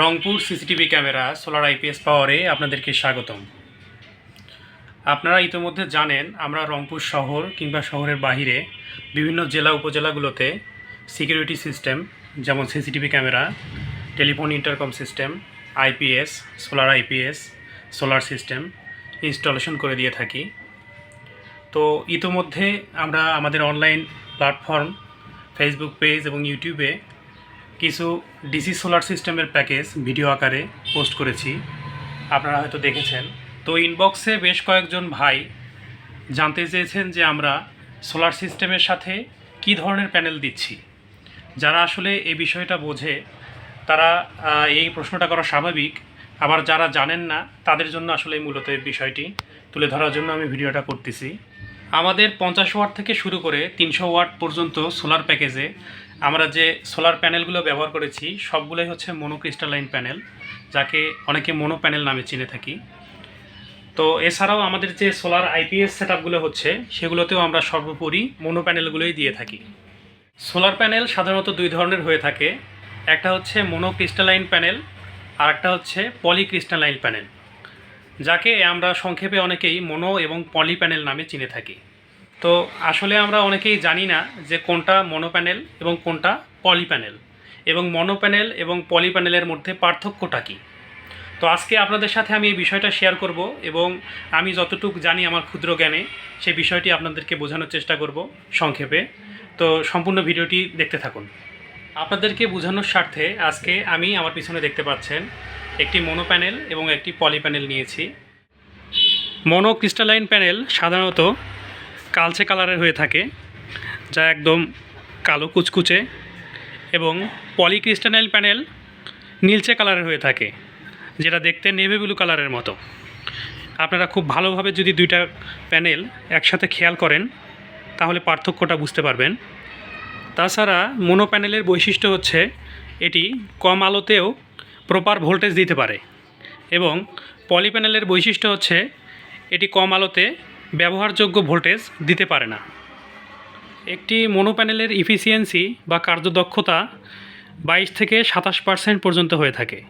Rangpur CCTV camera solar IPS পাওয়ারে আপনাদেরকে স্বাগতম। আপনারা ইতিমধ্যে জানেন, আমরা রংপুর শহর কিংবা শহরের বাহিরে বিভিন্ন জেলা উপজেলাগুলোতে সিকিউরিটি সিস্টেম যেমন CCTV camera, telephone intercom system IPS solar IPS solar system installation করে দিয়ে থাকি। তো ইতোমধ্যে আমরা আমাদের অনলাইন প্ল্যাটফর্ম ফেসবুক পেজ এবং ইউটিউবে কিছু ডিসি সোলার সিস্টেমের প্যাকেজ ভিডিও আকারে পোস্ট করেছি। আপনারা হয়তো দেখেছেন। তো ইনবক্সে বেশ কয়েকজন ভাই জানতে চেয়েছেন যে আমরা সোলার সিস্টেমের সাথে কী ধরনের প্যানেল দিচ্ছি। যারা আসলে এই বিষয়টা বোঝে, তারা এই প্রশ্নটা করা স্বাভাবিক। আবার যারা জানেন না, তাদের জন্য আসলে মূলত এই বিষয়টি তুলে ধরার জন্য আমি ভিডিওটা করতেছি। আমাদের পঞ্চাশ ওয়াট থেকে শুরু করে তিনশো ওয়াট পর্যন্ত সোলার প্যাকেজে আমরা যে সোলার প্যানেলগুলো ব্যবহার করেছি, সবগুলোই হচ্ছে মনোক্রিস্টালাইন প্যানেল যাকে অনেকে মনো প্যানেল নামে চিনে থাকি। তো এছাড়াও আমাদের যে সোলার আইপিএস সেটআপগুলো হচ্ছে, সেগুলোতেও আমরা সর্বোপরি মনো প্যানেলগুলোই দিয়ে থাকি। সোলার প্যানেল সাধারণত দুই ধরনের হয়ে থাকে, একটা হচ্ছে মনোক্রিস্টালাইন প্যানেল আর একটা হচ্ছে পলিক্রিস্টালাইন প্যানেল যাকে আমরা সংক্ষেপে অনেকেই মনো এবং পলি প্যানেল নামে চিনে থাকি। তো আসলে আমরা অনেকেই জানি না যে কোনটা মনো প্যানেল এবং কোনটা পলি প্যানেল এবং মনো প্যানেল এবং পলি প্যানেলের মধ্যে পার্থক্যটা কী? তো আজকে আপনাদের সাথে আমি এই বিষয়টা শেয়ার করব এবং আমি যতটুকু জানি আমার ক্ষুদ্র জ্ঞানে সেই বিষয়টি আপনাদেরকে বোঝানোর চেষ্টা করব সংক্ষেপে। তো সম্পূর্ণ ভিডিওটি দেখতে থাকুন। আপনাদেরকে বোঝানোর স্বার্থে আজকে আমি আমার পিছনে দেখতে পাচ্ছেন একটি মনো প্যানেল এবং একটি পলি প্যানেল নিয়েছি। মনো ক্রিস্টালাইন প্যানেল সাধারণত কালচে কালারের হয়ে থাকে, যা একদম কালো কুচকুচে এবং পলিক্রিস্টালাইন প্যানেল নীলচে কালারের হয়ে থাকে, যেটা দেখতে নেভি ব্লু কালারের মতো। আপনারা খুব ভালোভাবে যদি দুইটা প্যানেল একসাথে খেয়াল করেন, তাহলে পার্থক্যটা বুঝতে পারবেন। তাছাড়া মোনো প্যানেলের বৈশিষ্ট্য হচ্ছে এটি কম আলোতেও প্রপার ভোল্টেজ দিতে পারে এবং পলি প্যানেলের বৈশিষ্ট্য হচ্ছে এটি কম আলোতে ব্যবহারযোগ্য ভোল্টেজ দিতে পারে না। একটি মোনো প্যানেলের ইফিসিয়েন্সি বা কার্যদক্ষতা বাইশ থেকে সাতাশ পার্সেন্ট পর্যন্ত হয়ে থাকে।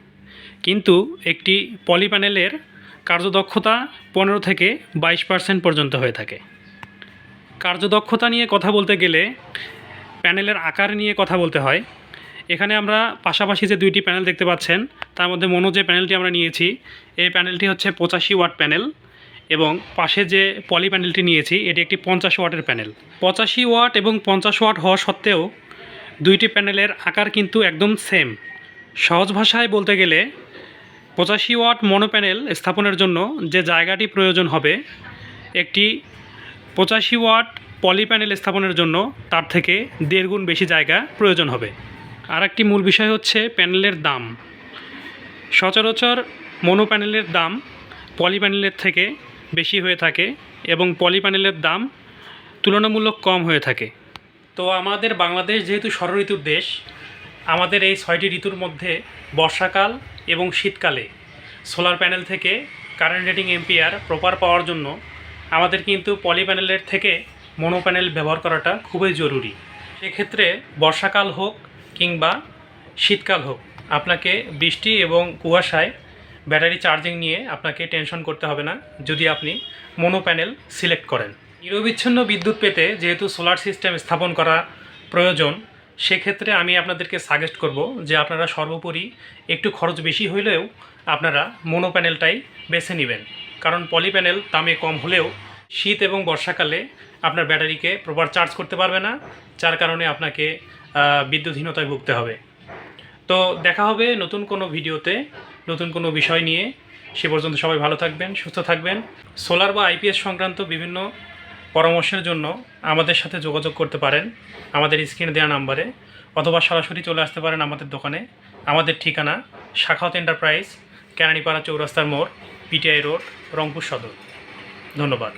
কিন্তু একটি পলি প্যানেলের কার্যদক্ষতা পনেরো থেকে বাইশ পার্সেন্ট পর্যন্ত হয়ে থাকে। কার্যদক্ষতা নিয়ে কথা বলতে গেলে প্যানেলের আকার নিয়ে কথা বলতে হয়। এখানে আমরা পাশাপাশি যে দুইটি প্যানেল দেখতে পাচ্ছেন, তার মধ্যে মনো যে প্যানেলটি আমরা নিয়েছি, এই প্যানেলটি হচ্ছে পঁচাশি ওয়াট প্যানেল এবং পাশে যে পলি প্যানেলটি নিয়েছি, এটি একটি পঞ্চাশ ওয়াটের প্যানেল। পঁচাশি ওয়াট এবং পঞ্চাশ ওয়াট হওয়া সত্ত্বেও দুইটি প্যানেলের আকার কিন্তু একদম সেম। সহজ ভাষায় বলতে গেলে, পঁচাশি ওয়াট মনো প্যানেল স্থাপনের জন্য যে জায়গাটি প্রয়োজন হবে, একটি পঁচাশি ওয়াট পলি প্যানেল স্থাপনের জন্য তার থেকে দেড় গুণ বেশি জায়গা প্রয়োজন হবে। আর একটি মূল বিষয় হচ্ছে প্যানেলের দাম। সচরাচর মনো প্যানেলের দাম পলি প্যানেলের থেকে বেশি হয়ে থাকে এবং পলি প্যানেলের দাম তুলনামূলক কম হয়ে থাকে। তো আমাদের বাংলাদেশ যেহেতু ষড় ঋতুর দেশ, আমাদের এই ছয়টি ঋতুর মধ্যে বর্ষাকাল এবং শীতকালে সোলার প্যানেল থেকে current rating ampere proper power জন্য আমাদের কিন্তু পলি প্যানেলের থেকে মনো প্যানেল ব্যবহার করাটা খুবই জরুরি। সেক্ষেত্রে বর্ষাকাল হোক কিংবা শীতকাল হোক, আপনাকে বৃষ্টি এবং কুয়াশায় ব্যাটারি চার্জিং নিয়ে আপনাকে টেনশন করতে হবে না, যদি আপনি মনো প্যানেল সিলেক্ট করেন। নিরবিচ্ছিন্ন বিদ্যুৎ পেতে যেহেতু সোলার সিস্টেম স্থাপন করা প্রয়োজন, সেক্ষেত্রে আমি আপনাদেরকে সাজেস্ট করব যে আপনারা সর্বোপরি একটু খরচ বেশি হইলেও আপনারা মনো প্যানেলটাই বেছে নেবেন। কারণ পলি প্যানেল দামে কম হলেও শীত এবং বর্ষাকালে আপনার ব্যাটারিকে প্রপার চার্জ করতে পারবে না, যার কারণে আপনাকে বিদ্যুৎহীনতায় ভুগতে হবে। তো দেখা হবে নতুন কোনো ভিডিওতে, নতুন কোনো বিষয় নিয়ে। সে পর্যন্ত সবাই ভালো থাকবেন, সুস্থ থাকবেন। সোলার বা আইপিএস সংক্রান্ত বিভিন্ন পরামর্শের জন্য আমাদের সাথে যোগাযোগ করতে পারেন আমাদের স্ক্রিনে দেওয়া নাম্বারে, অথবা সরাসরি চলে আসতে পারেন আমাদের দোকানে। আমাদের ঠিকানা শাখাওত এন্টারপ্রাইজ, কেরানীপাড়া চৌরাস্তার মোড়, পিটিআই রোড, রংপুর সদর। ধন্যবাদ।